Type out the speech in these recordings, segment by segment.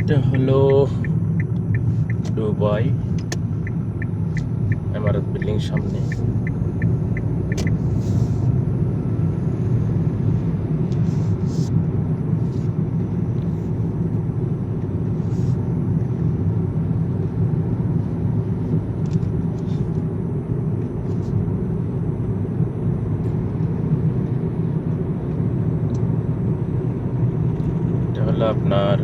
এটা হলো দুবাই এমারত বিল্ডিং সামনে এটা হলো আপনার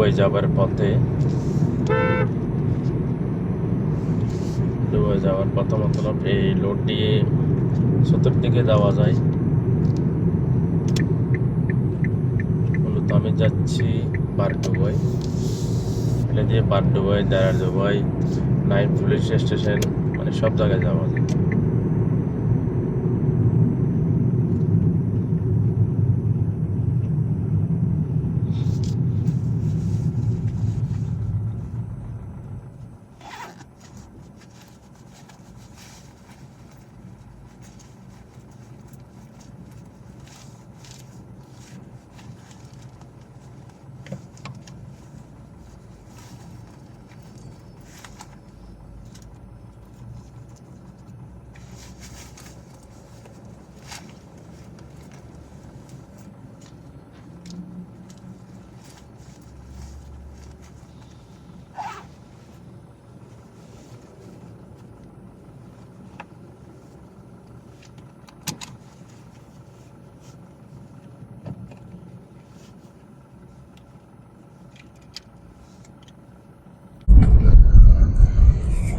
দুবাই যাবার পথে। দুবাই যাওয়ার পথে মতলব এই লোড দিয়ে চতুর্দিকে যাওয়া যায়। মূলত আমি যাচ্ছি বার দুবাই এটা দিয়ে Bur Dubai Deira Dubai nine police station মানে সব জায়গায় যাওয়া যায়।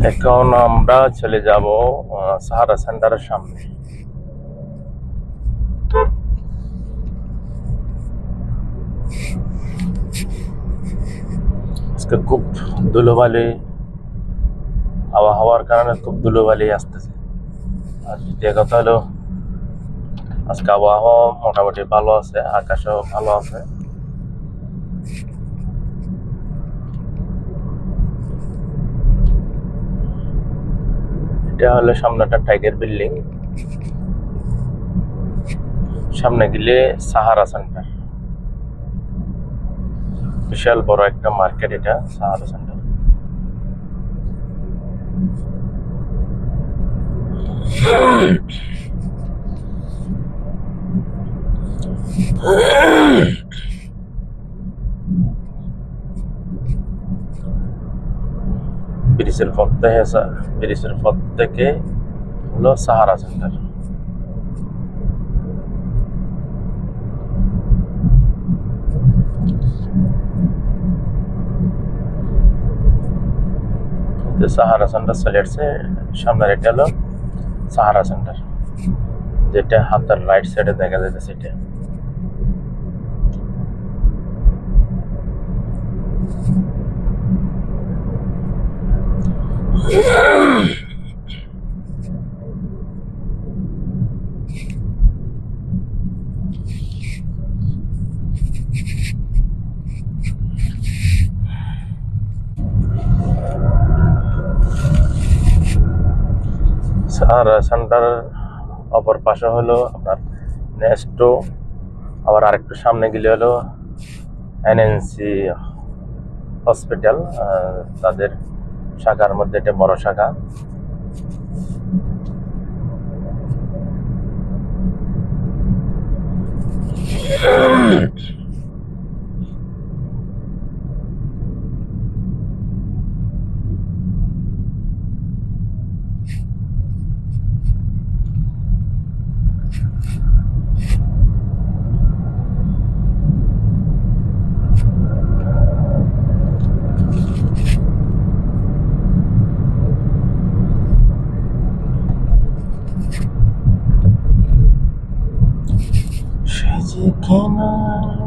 এখন আমরা চলে যাব সাহারা সেন্টারের সামনে। আজকে খুব ধুলোবালি, আবহাওয়ার কারণে খুব ধুলোবালি আসতেছে। আর দ্বিতীয় কথা হলো, আজকে আবহাওয়া মোটামুটি ভালো আছে, আকাশও ভালো আছে। এটা হলো সামনেটা টাইগার বিল্ডিং। সামনে গেলে সাহারা সেন্টার। বিশাল বড় একটা মার্কেট এটা, সাহারা সেন্টার। ব্রিজের পথ থেকে ব্রিজের পথ থেকে হলো সাহারা সেন্টার সাহারা সেন্টার আসছে সামনের এটা হলো সাহারা সেন্টার যেটা হাতের রাইট সাইডে দেখা যাচ্ছে সেটা সাহারা সেন্টার অপর পাশে হলো আপনার নেস্টো আবার আরেকটু সামনে গেলে হলো এনএনসি হসপিটাল তাদের শাখার মধ্যে একটা বড় শাখা। 哦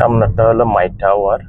সামনেরটা হলো মাই টাওয়ার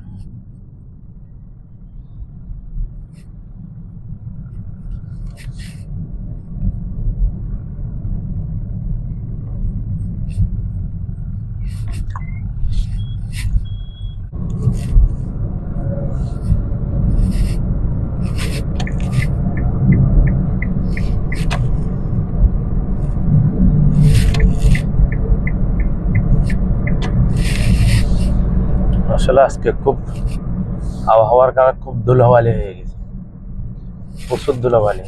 আসলে আজকে খুব আবহাওয়ার কারণে খুব ধুলোবালি হয়ে গেছে। প্রচুর ধুলোবালি।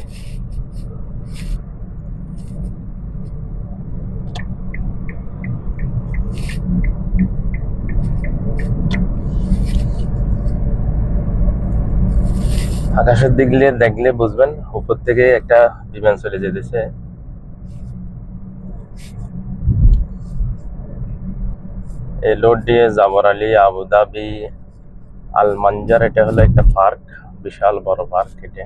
আকাশের দিকলে দেখলে বুঝবেন, উপর থেকে একটা বিমান চলে যেতেছে। এই জাবর আলী আবুধাবি আল মানজার এটা হলো একটা পার্ক বিশাল বড় পার্ক এটা।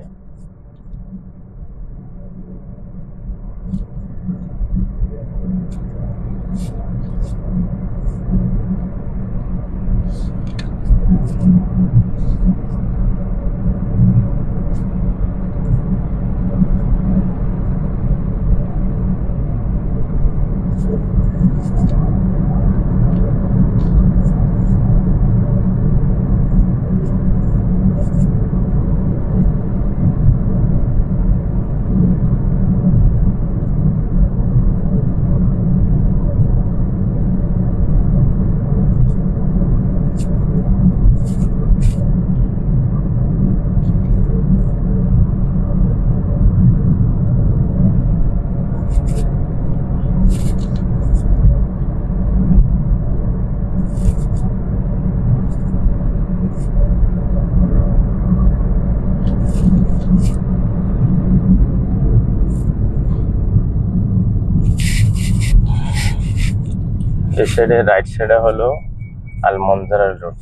এই সাইডে রাইট সাইডে হলো আল মঞ্জারা রোড